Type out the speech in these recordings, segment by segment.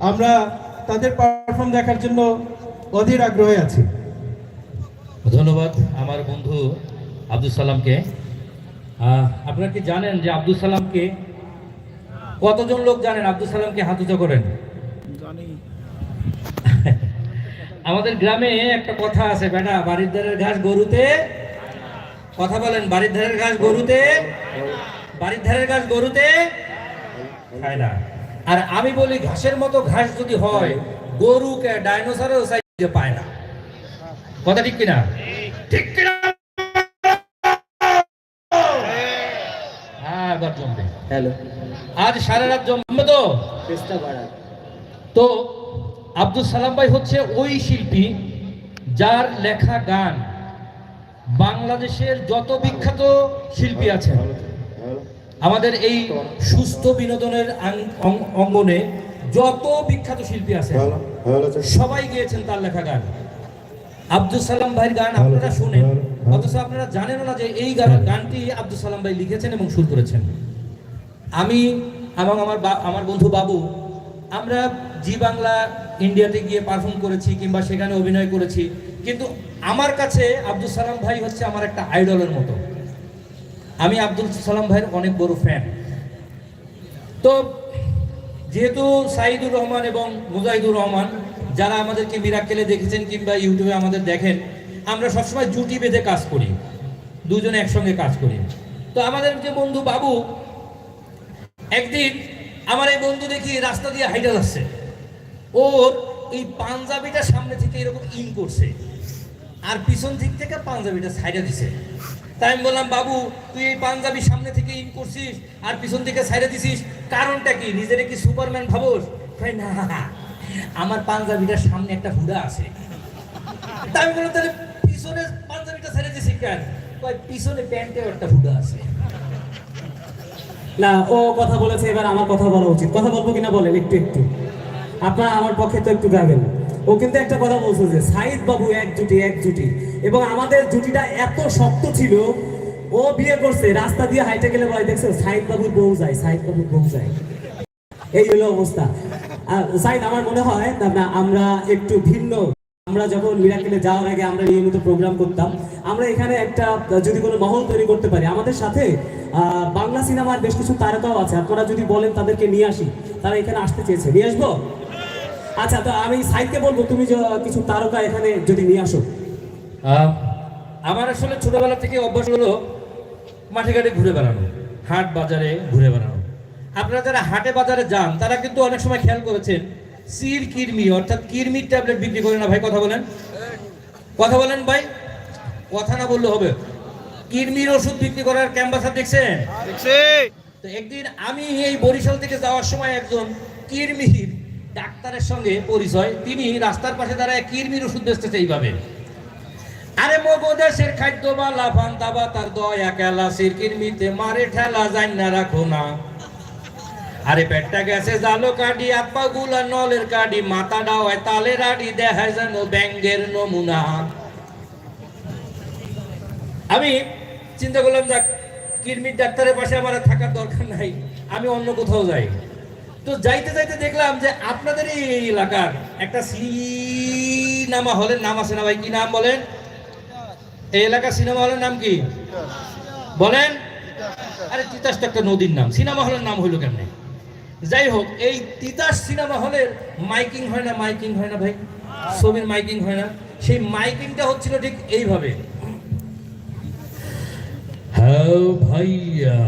আমরা তাদের পারফর্ম দেখার জন্য অধীর আগ্রহে আছি। ধন্যবাদ আমার বন্ধু আব্দুল সালামকে। আপনারা কি জানেন যে আব্দুল সালামকে কতজন লোক জানেন? আব্দুল সালামকে হাত উঁচা করেন। আমাদের গ্রামে একটা কথা আছে বেটা বাড়ির ধারের ঘাস গরুতে কথা বলেন বাড়ির ধারের ঘাস গরুতে বাড়ির ধারের ঘাস গরুতে খায় না। আর আমি বলি ঘাসের মতো ঘাস যদি হয় গরুকে ডাইনোসরেও সাইজে পায় না। কথা ঠিক কিনা? ঠিক কিনা? হ্যাঁ হ্যালো। আজ সারা রাত জমবে তো? তো আব্দুল সালাম ভাই হচ্ছে ওই শিল্পী যার লেখা গান বাংলাদেশের যত বিখ্যাত শিল্পী আছেন। আমাদের এই সুস্থ বিনোদনের অঙ্গনে যত বিখ্যাত শিল্পী আছে সবাই গিয়েছেন তার লেখা গান। আব্দুল সালাম ভাইয়ের গান আপনারা শুনেন অথচ আপনারা জানেন না যে এই গান- গানটি আব্দুল সালাম ভাই লিখেছেন এবং সুর করেছেন। আমি এবং আমার আমার বন্ধু বাবু আমরা জি বাংলা ইন্ডিয়াতে গিয়ে পারফর্ম করেছি কিংবা সেখানে অভিনয় করেছি কিন্তু আমার কাছে আব্দুল সালাম ভাই হচ্ছে আমার একটা আইডলের মতো। আমি আব্দুল সালাম ভাইয়ের অনেক বড় ফ্যান তো যেহেতু সাইদুর রহমান এবং মুজাহিদুর রহমান, যারা আমাদেরকে মিরাক্কেলে দেখেছেন কিংবা ইউটিউবে আমাদের দেখেন, আমরা সবসময় জুটি বেঁধে কাজ করি। দুজনে একসঙ্গে কাজ করি। তো আমাদের যে বন্ধু বাবু, একদিন আমার এই বন্ধু দেখি রাস্তা দিয়ে হাইটা যাচ্ছে। ওর এই পাঞ্জাবিটা সামনে থেকে এরকম ইন করছে। আর পিছন দিক থেকে পাঞ্জাবিটা সাইডে দিছে। তাই আমি বললাম, বাবু, তুই এই পাঞ্জাবি সামনে থেকে ইন করছিস আর পিছন থেকে সাইডে দিছিস, কারণটা কি? নিজেরে কি সুপারম্যান ভাবোস? কই না, আমার পাঞ্জাবিটার সামনে একটা হুডা আছে। তাই আমি বললাম, তাহলে পিছনে পাঞ্জাবিটা সাইডে দিছিস কেন? পিছনে প্যান্টেও একটা হুডা আছে। না, ও কথা বলেছে, এবার আমার কথা বলা উচিত। কথা বলব কিনা বলেন, একটু একটু। আপনারা আমার পক্ষে তো একটু গাবেন ও কিন্তু একটা কথা বলছে যে, সাইদ বাবু এক জুটি এক জুটি এবং আমাদের জুটিটা এত শক্ত ছিল, ও বিয়ে করছে, রাস্তা দিয়ে হাইটে গেলে বলে, দেখছ সাইদ বাবুর বউ যায় সাইদ বাবুর বউ যায়। এই হলো অবস্থা। সাইদ আমার মনে হয় না আমরা একটু ভিন্ন। আমরা যখন মিরাকেলে যাওয়ার আগে আমরা নিয়মিত প্রোগ্রাম করতাম, আমরা এখানে একটা, যদি কোনো মহল তৈরি করতে পারি, আমাদের সাথে বাংলা সিনেমার বেশ কিছু তারকাও আছে। আপনারা যদি বলেন তাদেরকে নিয়ে আসি, তারা এখানে আসতে চেয়েছে। নিয়ে আসব? আচ্ছা তো আমি সাইদকে বলব, তুমি কিছু তারকা এখানে যদি নিয়ে আসো। আমার আসলে ছোটবেলা থেকে অভ্যাস হলো মাঠে ঘাটে ঘুরে বেড়ানো হাট বাজারে ঘুরে বেড়ানো। আপনারা যারা হাটে বাজারে যান তারা কিন্তু অনেক সময় খেয়াল করেছেন সির কিরমি অর্থাৎ কিরমির ট্যাবলেট বিক্রি করে না ভাই কথা বলেন। কথা বলেন ভাই কথা না বললে হবে। কিরমির ওষুধ বিক্রি করার ক্যাম্পাসার দেখছেন? তো একদিন আমি এই বরিশাল থেকে যাওয়ার সময় একজন কিরমির ডাক্তারের সঙ্গে পরিচয় তিনি রাস্তার পাশে দাঁড়ায় কিরমির ওষুধ বেচতেছে এইভাবে। আরে মগো দেশের খাদ্য বা লাফান দাবা তার দয়া কেলা সিরকির মিতে মারে ঠেলা জান না রাখো না। আরে পেটটা গেছে জালো কাডি আপা গুলা নলের কাডি মাথা ডাওয়ায় তালের আডি দেখায় যেন ব্যাঙ্গের নমুনা। আমি চিন্তা করলাম, যাক, কিরমির ডাক্তারের পাশে আমার থাকার দরকার নাই, আমি অন্য কোথাও যাই। তো যাইতে যাইতে দেখলাম যে আপনাদের এই এলাকার একটা সিনেমা হলের নাম আছে না ভাই, কি নাম বলেন? এই এলাকার সিনেমা হলের নাম কি? বলেন। আরে তিতাস তো একটা নদীর নাম। সিনেমা হলের নাম হইল কেমনে? যাই হোক, এই তিতাস সিনেমা হলের মাইকিং হয় না, মাইকিং হয় না ভাই? ছবির মাইকিং হয় না। সেই মাইকিংটা হচ্ছিল ঠিক এইভাবে। হ্যাঁ ভাইয়া,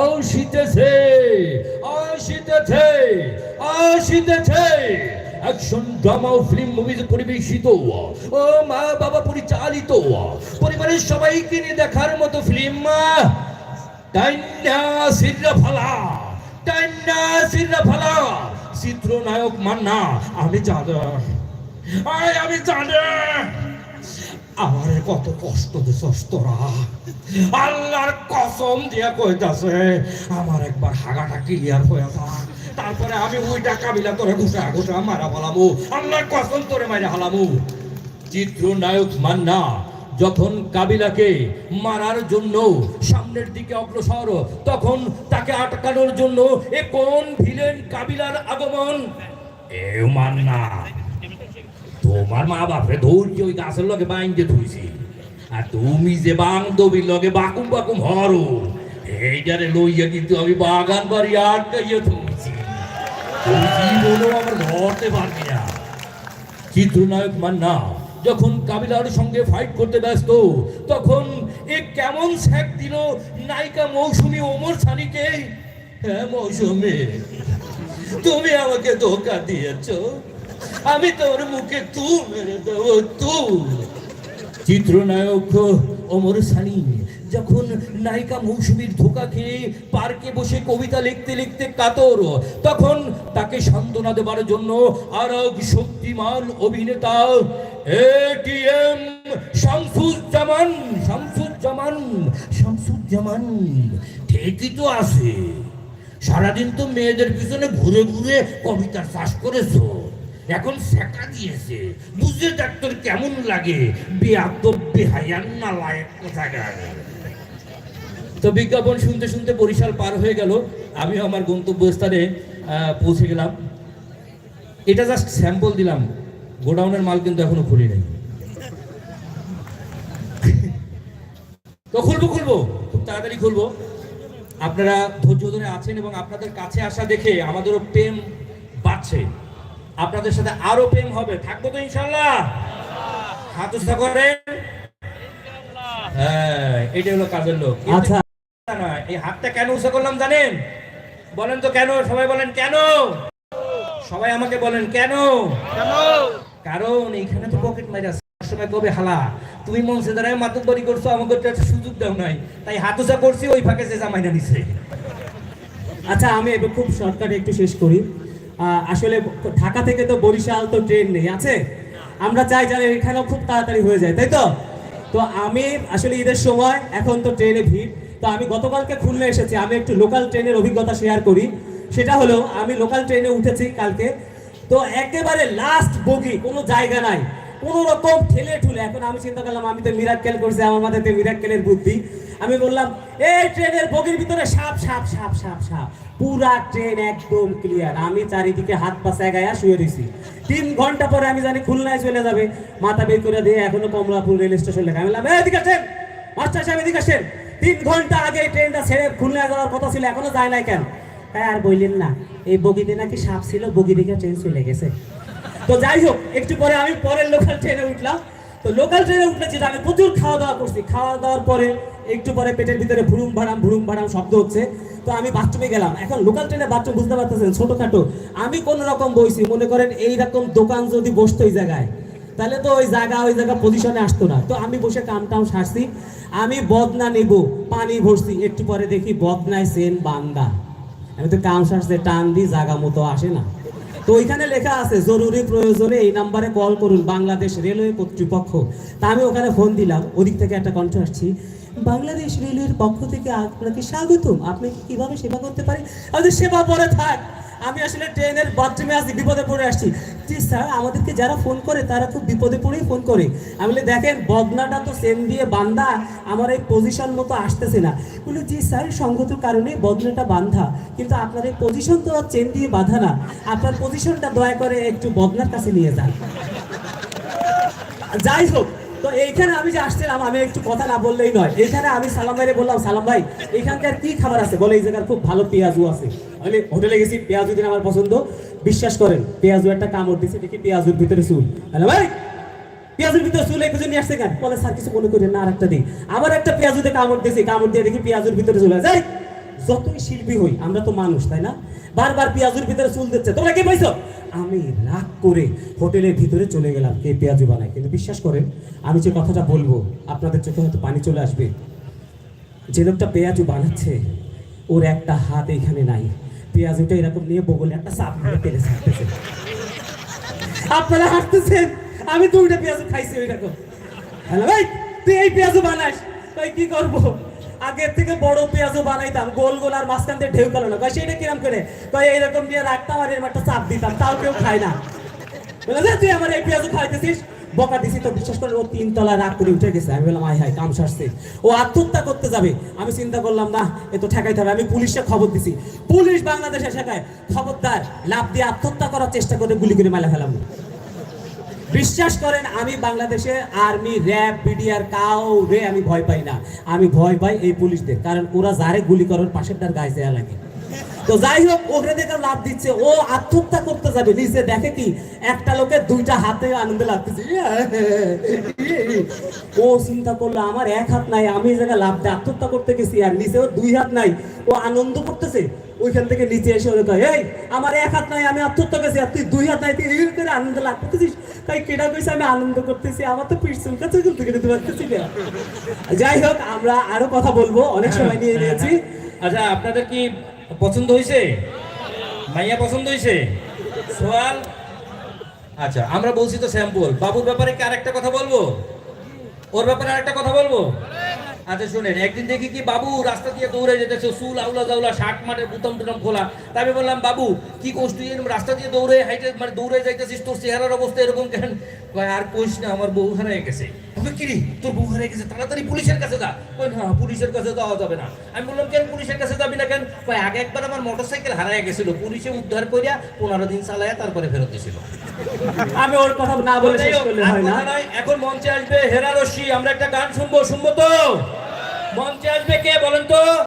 আসিতেছে আসিতেছে আসিতেছে। অ্যাকশন ড্রামা ও ফিল্ম মুভিজ পরিবেশিত ও মা বাবা পরিচালিত পরিবারের সবাইকে নিয়ে দেখার মতো ফিল্ম। টাইনা সিররা ফালা টাইনা সিররা ফালা চিত্রনায়ক মান্না, আমি জানি। আয়, আমি জানি। আমার কত কষ্ট দিছস তোরা আল্লাহর কসম দিয়া কইতাছে, আমার একবার হাগাটা ক্লিয়ার হয়ে যাক। তারপরে আমি ওই ওইটা কাবিলা তোরে ঘুষা ঘুষা, মারা ফেলামু। আল্লাহর কসম তোরে মারা হালামু চিত্রনায়ক মান্না, যখন কাবিলাকে মারার জন্য সামনের দিকে অগ্রসর, তখন তাকে আটকানোর জন্য এ কোন ভিলেন কাবিলার আগমন? এ মান না তোমার মা বাপরে ধৈর্য ওই গাছের লগে বাইন্দে থুইছি আর তুমি যে বান্ধবীর লগে বাকুম বাকুম হরো, এইটারে লইয়া কিন্তু আমি বাগান বাড়ি আটকাইয়া তুমি আমার ধরতে পারবি চিত্রনায়ক মান্না, যখন কাবিলার সঙ্গে ফাইট করতে ব্যস্ত, তখন এ কেমন স্যাক দিল নায়িকা মৌসুমী ওমর সানিকে? হ্যাঁ মৌসুমী, তুমি আমাকে ধোকা দিয়েছ। আমি তোর মুখে তু মেরে দেবো তু চিত্রনায়ক ওমর সানি, যখন নায়িকা মৌসুমীর ধোকা খেয়ে পার্কে বসে কবিতা লিখতে লিখতে কাতর, তখন তাকে সান্ত্বনা দেবার জন্য আর এক শক্তিমান অভিনেতা এটিএম শামসুজ্জামান শামসুজ্জামান শামসুজ্জামান, ঠিকই তো আছে। সারাদিন তো মেয়েদের পিছনে ঘুরে ঘুরে কবিতার চাষ করেছ। এখন শেখা দিয়েছে। বুঝে ডাক্তার কেমন লাগে? লায়ক তো বিজ্ঞাপন শুনতে শুনতে বরিশাল পার হয়ে গেল। আমিও আমার গন্তব্যস্থানে পৌঁছে গেলাম। এটা জাস্ট স্যাম্পল দিলাম। গোডাউনের মাল কিন্তু এখনও খুলি নাই। তো খুলবো খুলবো। খুব তাড়াতাড়ি খুলবো। আপনারা ধৈর্য ধরে আছেন এবং আপনাদের কাছে আসা দেখে আমাদেরও প্রেম বাড়ছে। আপনাদের সাথে আরও প্রেম হবে। থাকব তো ইনশাল্লাহ হাত করেন। হ্যাঁ এটা হলো কাজের লোক। আচ্ছা। এই হাতটা কেন করলাম জানেন? বলেন তো কেন সবাই বলেন কেন? সবাই আমাকে বলেন কেন? কারণ এইখানে তো পকেট মাইরা সময় কবে হালা? তুমি মঞ্চে দাঁড়ায় মাতুক বাড়ি করছ আমাকে তো একটা সুযোগ দাও নাই। তাই হাত করছি ওই ফাঁকে যে জামাইনা নিছে। আচ্ছা আমি এবার খুব শর্টকাটে একটু শেষ করি। আসলে ঢাকা থেকে তো বরিশাল তো ট্রেন নেই, আছে? আমরা চাই যারা এখানেও খুব তাড়াতাড়ি হয়ে যায়, তাই তো? তো আমি আসলে ঈদের সময়, এখন তো ট্রেনে ভিড়, তো আমি গতকালকে খুলনা এসেছি, আমি একটু লোকাল ট্রেনের অভিজ্ঞতা শেয়ার করি। সেটা হলো, আমি লোকাল ট্রেনে উঠেছি কালকে, তো একেবারে লাস্ট বগি, কোনো জায়গা নাই। কোনো রকম ঠেলে ঠুলে, এখন আমি চিন্তা করলাম, আমি তো মিরাক্কেল করছি, আমার মাথাতে মিরাক্কেলের বুদ্ধি। আমি বললাম, এই ট্রেনের বগির ভিতরে সাপ সাপ সাপ সাপ সাপ। পুরা ট্রেন একদম ক্লিয়ার আমি চারিদিকে হাত পা গায়া শুয়ে রয়েছি তিন ঘণ্টা পরে আমি জানি খুলনায় চলে যাবে। মাথা বের করে দিয়ে এখনও কমলাপুর রেল স্টেশন লেখা। আমি বললাম এদিকে আসেন, মাস্টার সাহেব এদিকে আসেন। তিন ঘণ্টা আগে ট্রেনটা ছেড়ে খুলনায় যাওয়ার কথা ছিল, এখনও যায় নাই কেন? হ্যাঁ আর বললেন না, এই বগিতে নাকি সাপ ছিল বগি দিকে ট্রেন চলে গেছে। তো যাই হোক, একটু পরে আমি পরের লোকাল ট্রেনে উঠলাম। তো লোকাল ট্রেনে উঠলে যেটা আমি প্রচুর খাওয়া দাওয়া করছি খাওয়া দাওয়ার পরে একটু পরে পেটের ভিতরে ভুরুম ভাড়াম ভুরুম ভাড়াম শব্দ হচ্ছে। তো আমি বাথরুমে গেলাম। এখন লোকাল ট্রেনে বাথরুম বুঝতে পারতেছেন, ছোটখাটো। আমি কোন রকম বইছি, মনে করেন এই রকম দোকান যদি বসতো ওই জায়গায়, তাহলে তো ওই জায়গা ওই জায়গা পজিশনে আসতো না। তো আমি বসে কাম টাম সারছি। আমি বদনা নেব, পানি ভরছি। একটু পরে দেখি বদনায় সেন বান্দা। আমি তো কাম সারছে, টান দিই জায়গা মতো আসে না। তো ওইখানে লেখা আছে, জরুরি প্রয়োজনে এই নাম্বারে কল করুন, বাংলাদেশ রেলওয়ে কর্তৃপক্ষ। তা আমি ওখানে ফোন দিলাম, ওদিক থেকে একটা কণ্ঠ আসছি, বাংলাদেশ রেলওয়ের পক্ষ থেকে আপনাকে স্বাগতম, আপনি কীভাবে সেবা করতে পারেন আমাদের সেবা পরে থাক। আমি আসলে ট্রেনের বাথরুমে আসি বিপদে পড়ে আসছি। জি স্যার, আমাদেরকে যারা ফোন করে, তারা খুব বিপদে পড়েই ফোন করে। আমি বলি, দেখেন, বদনাটা তো সেন দিয়ে বান্ধা আমার এই পজিশন মতো আসতেছে না। বলে, জি স্যার, সঙ্গত কারণে বদনাটা বান্ধা। কিন্তু আপনার এই পজিশন তো আর চেন দিয়ে বাঁধা না। আপনার পজিশনটা দয়া করে একটু বদনার কাছে নিয়ে যান। যাই হোক তো এইখানে আমি যে আসছিলাম, আমি একটু কথা না বললেই নয়। এইখানে আমি সালাম ভাইরে বললাম, সালাম ভাই, এখানকার কি খাবার আছে? বলে, এই জায়গার খুব ভালো পেঁয়াজু আছে। আমি হোটেলে গেছি পেঁয়াজু দিন আমার পছন্দ। বিশ্বাস করেন পেঁয়াজু একটা কামড় দিছে, দেখি পেঁয়াজুর ভিতরে চুল। হ্যালো ভাই, পেঁয়াজুর ভিতরে চুল এই নিয়ে আসছে কেন? বলে, স্যার, কিছু মনে করি না, আর একটা দিই আবার একটা পেঁয়াজুতে কামড় দিয়েছি কামড় দিয়ে দেখি পেঁয়াজুর ভিতরে চলে যায় যতই শিল্পী হই, আমরা তো মানুষ, তাই না? বারবার পেঁয়াজুর ভিতরে চুল দিচ্ছে। তোমরা কি পাইছো আমি রাগ করে হোটেলের ভিতরে চলে গেলাম, কে পেঁয়াজু বানায়? কিন্তু বিশ্বাস করেন, আমি যে কথাটা বলব, আপনাদের চোখে হয়তো পানি চলে আসবে। যে লোকটা পেঁয়াজু বানাচ্ছে, ওর একটা হাত এখানে নাই। পেঁয়াজুটা এরকম নিয়ে বগলে একটা সাপ মেরে তেলে ছাড়তেছে। আপনারা হাঁটতেছেন, আমি তো ওইটা পেঁয়াজু খাইছি ওই হ্যালো ভাই তুই এই পেঁয়াজু বানাস তাই কি করব? আগের থেকে বড় পেঁয়াজও বানাইতাম, গোল গোল আর মাঝখান দিয়ে ঢেউ গেল না। সেটা কিরম করে? কয়, এইরকম দিয়ে রাখতাম আর এরকম একটা চাপ দিতাম, তাও কেউ খায় না। যে তুই আমার এই পেঁয়াজু খাইতেছিস বকা দিছি তো বিশ্বাস করে ও তিন তলা রাগ করে উঠে গেছে। আমি বললাম, আয় হায়, কাম সারছে। ও আত্মহত্যা করতে যাবে। আমি চিন্তা করলাম, না, এ তো ঠেকাইতে হবে। আমি পুলিশে খবর দিছি। পুলিশ বাংলাদেশে শেখায় খবরদার লাভ দিয়ে আত্মহত্যা করার চেষ্টা করে গুলি করে মালা ফেলাম। বিশ্বাস করেন, আমি বাংলাদেশে আর্মি, র্যাব, বিডিআর কাউ রে আমি ভয় পাই না। আমি ভয় পাই এই পুলিশদের, কারণ ওরা যারে গুলি করার পাশের তার গায়ে দেয়া লাগে। তো যাই হোক, ওখানে দেখে লাভ দিচ্ছে, ও আত্মহত্যা করতে যাবে নিচে দেখে কি একটা লোকে দুইটা হাতে আনন্দে লাগতেছে ও চিন্তা করল, আমার এক হাত নাই, আমি জায়গায় লাভ দিয়ে আত্মহত্যা করতে গেছি, আর নিচেও দুই হাত নাই, ও আনন্দ করতেছে। ওইখান থেকে নিচে এসে ওরে কয়, এই, আমার এক হাত নাই, আমি আত্মহত্যা করেছি, আর তুই দুই হাত নাই, তুই এই করে আনন্দ লাভ করতেছিস? তাই কেটা কইছে, আমি আনন্দ করতেছি, আমার তো পিছন কাছে চলতে দিতে পারতেছি না যাই হোক, আমরা আরও কথা বলব, অনেক সময় নিয়ে নিয়েছি। আচ্ছা আপনাদের কি পছন্দ হয়েছে মাইয়া পছন্দ হয়েছে সোয়াল আচ্ছা আমরা বলছি তো স্যাম্পল। বাবুর ব্যাপারে কি আরেকটা কথা বলব? ওর ব্যাপারে আরেকটা কথা বলব? আচ্ছা শুনেন একদিন দেখি কি বাবু রাস্তা দিয়ে দৌড়ে যেতেছে সুল আউলা জাউলা শার্ট মাঠের বুতাম টুতাম খোলা। তাই আমি বললাম বাবু কি কোষ তুই এরকম রাস্তা দিয়ে দৌড়ে হাইটে মানে দৌড়ে যাইতেছিস তোর চেহারার অবস্থা এরকম কেন? আর কোষ না আমার বউ হারাই গেছে। আমি তোর বউ হারাই গেছে? তাড়াতাড়ি পুলিশের কাছে যা। কই না পুলিশের কাছে যাওয়া যাবে না। আমি বললাম কেন পুলিশের কাছে যাবি না কেন? কয় আগে একবার আমার মোটরসাইকেল হারাই গেছিল পুলিশে উদ্ধার করিয়া পনেরো দিন চালায়া তারপরে ফেরত দিছিল। আমি ওর কথা না বলে শেষ করলে হয় না। এখন মঞ্চে আসবে হেরা রশি আমরা একটা গান শুনব শুনব তো? মঞ্চে আসবে কে বলেন তো?